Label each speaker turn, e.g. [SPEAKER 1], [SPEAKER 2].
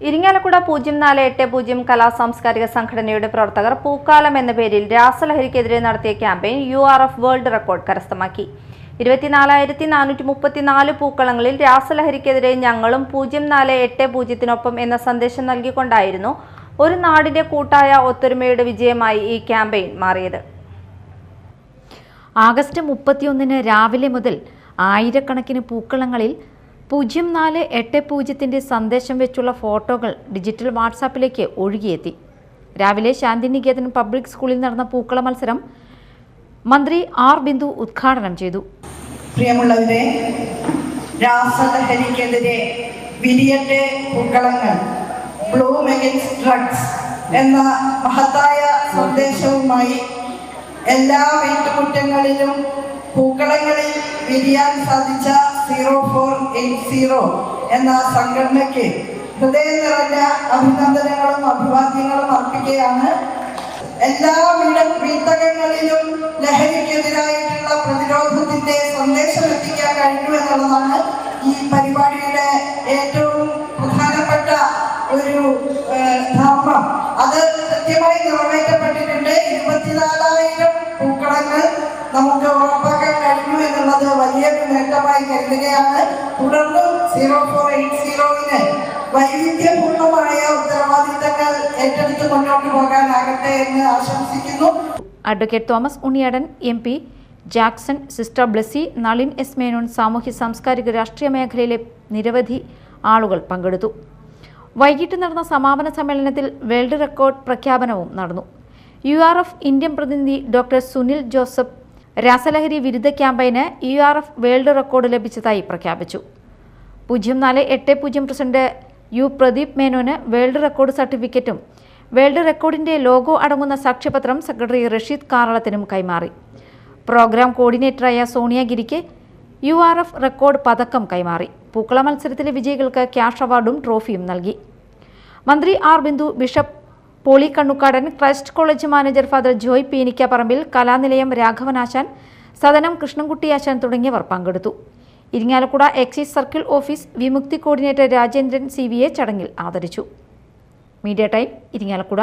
[SPEAKER 1] ഇരിങ്ങാലക്കുട പൂജ്യം നാല് എട്ട് പൂജ്യം കലാ സാംസ്കാരിക സംഘടനയുടെ പ്രവർത്തകർ പൂക്കാലം എന്ന പേരിൽ രാസലഹരിക്കെതിരെ നടത്തിയ campaign U R F world record കരസ്ഥമാക്കി. ഇരുപത്തിനാലായിരത്തി നാനൂറ്റി മുപ്പത്തിനാല് പൂക്കളങ്ങളിൽ രാസലഹരിക്കെതിരെ ഞങ്ങളും പൂജ്യം നാല് എട്ട് പൂജ്യത്തിനൊപ്പം എന്ന സന്ദേശം നൽകിക്കൊണ്ടായിരുന്നു ഒരു നാടിന്റെ കൂട്ടായ ഒത്തൊരുമയുടെ വിജയമായി ഈ ക്യാമ്പയിൻ മാറിയത്.
[SPEAKER 2] ആഗസ്റ്റ് മുപ്പത്തിയൊന്നിന് രാവിലെ മുതൽ ആയിരക്കണക്കിന് പൂക്കളങ്ങളിൽ പൂജ്യം നാല് എട്ട് പൂജ്യത്തിന്റെ സന്ദേശം വെച്ചുള്ള ഫോട്ടോകൾ ഡിജിറ്റൽ വാട്സാപ്പിലേക്ക് ഒഴുകിയെത്തി. രാവിലെ ശാന്തിനികേതൻ പബ്ലിക് സ്കൂളിൽ നടന്ന പൂക്കള മത്സരം മന്ത്രി ആർ ബിന്ദു ഉദ്ഘാടനം ചെയ്തു.
[SPEAKER 3] പ്രിയമുള്ളവരെ രാസലഹരിക്കെതിരെ വിരിയട്ടെ പൂക്കളങ്ങൾ. ബ്ലൂം എഗൻസ്റ്റ് ഡ്രഗ്സ് എന്ന മഹത്തായ സന്ദേശവുമായി എല്ലാ വീട്ടുമുറ്റങ്ങളിലും പൂക്കളങ്ങളിൽ വിരിയാൻ സാധിച്ച സീറോ ഫോർ എയ്റ്റ് സീറോ എന്ന സംഘടനയ്ക്ക് ഹൃദയം നിറഞ്ഞ അഭിനന്ദനങ്ങളും അഭിവാദ്യങ്ങളും അർപ്പിക്കുകയാണ്. എല്ലാ വീട വീട്ടകങ്ങളിലും ലഹരിക്കെതിരായിട്ടുള്ള പ്രതിരോധത്തിന്റെ സന്ദേശം എത്തിക്കാൻ കഴിഞ്ഞു എന്നുള്ളതാണ് ഈ പരിപാടിയുടെ ഏറ്റവും പ്രധാനപ്പെട്ട ഒരു ധർമ്മം. അത് കൃത്യമായി നിറവേറ്റപ്പെട്ടിട്ടുണ്ട്. ഇരുപത്തിനാലായിരം പൂക്കളങ്ങൾ നമുക്ക് ഉറപ്പാക്കാൻ കഴിഞ്ഞു എന്നുള്ളത് വലിയൊരു നേട്ടമായി കരുതുകയാണ്. തുടർന്ന് സീറോ ഫോർ എയ്റ്റ് സീറോയിന് വൈവിധ്യപൂർണമായ ഉത്തരവാദിത്തങ്ങൾ ഏറ്റെടുത്ത് മുന്നോട്ട് പോകാനാകട്ടെ എന്ന് ആശംസിക്കുന്നു.
[SPEAKER 2] Advocate Thomas Unniyadan M P Jackson sister Blessy Nalin S Menon സാമൂഹ്യ സാംസ്കാരിക രാഷ്ട്രീയ മേഖലയിലെ നിരവധി ആളുകൾ പങ്കെടുത്തു. വൈകിട്ട് നടന്ന സമാപന സമ്മേളനത്തിൽ വേൾഡ് റെക്കോർഡ് പ്രഖ്യാപനവും നടന്നു. യു ഇന്ത്യൻ പ്രതിനിധി ഡോക്ടർ സുനിൽ ജോസഫ് രാസലഹരി വിരുദ്ധ ക്യാമ്പയിന് U R F world record ലഭിച്ചതായി പ്രഖ്യാപിച്ചു. പൂജ്യം നാല് എട്ട് പൂജ്യം പ്രസിഡന്റ് യു പ്രദീപ് മേനോന് വേൾഡ് റെക്കോർഡ് സർട്ടിഫിക്കറ്റും വേൾഡ് റെക്കോർഡിന്റെ ലോഗോ അടങ്ങുന്ന സാക്ഷ്യപത്രം സെക്രട്ടറി റഷീദ് കാറളത്തിനും കൈമാറി. പ്രോഗ്രാം കോർഡിനേറ്ററായ സോണിയഗിരിക്ക് യു ആർ എഫ് റെക്കോർഡ് പതക്കം കൈമാറി. പൂക്കള മത്സരത്തിലെ വിജയികൾക്ക് ക്യാഷ് അവാർഡും ട്രോഫിയും നൽകി. മന്ത്രി R Bindu bishop Pauly Kannookadan Christ college manager father Joy Peenikka Kalanilayam രാഘവനാശാൻ Sadanam കൃഷ്ണൻകുട്ടിയാശാൻ തുടങ്ങിയവർ പങ്കെടുത്തു. Irinjalakuda excise circle office Vimukthi coordinator Rajendran C ചടങ്ങിൽ ആദരിച്ചു. Media time Irinjalakuda.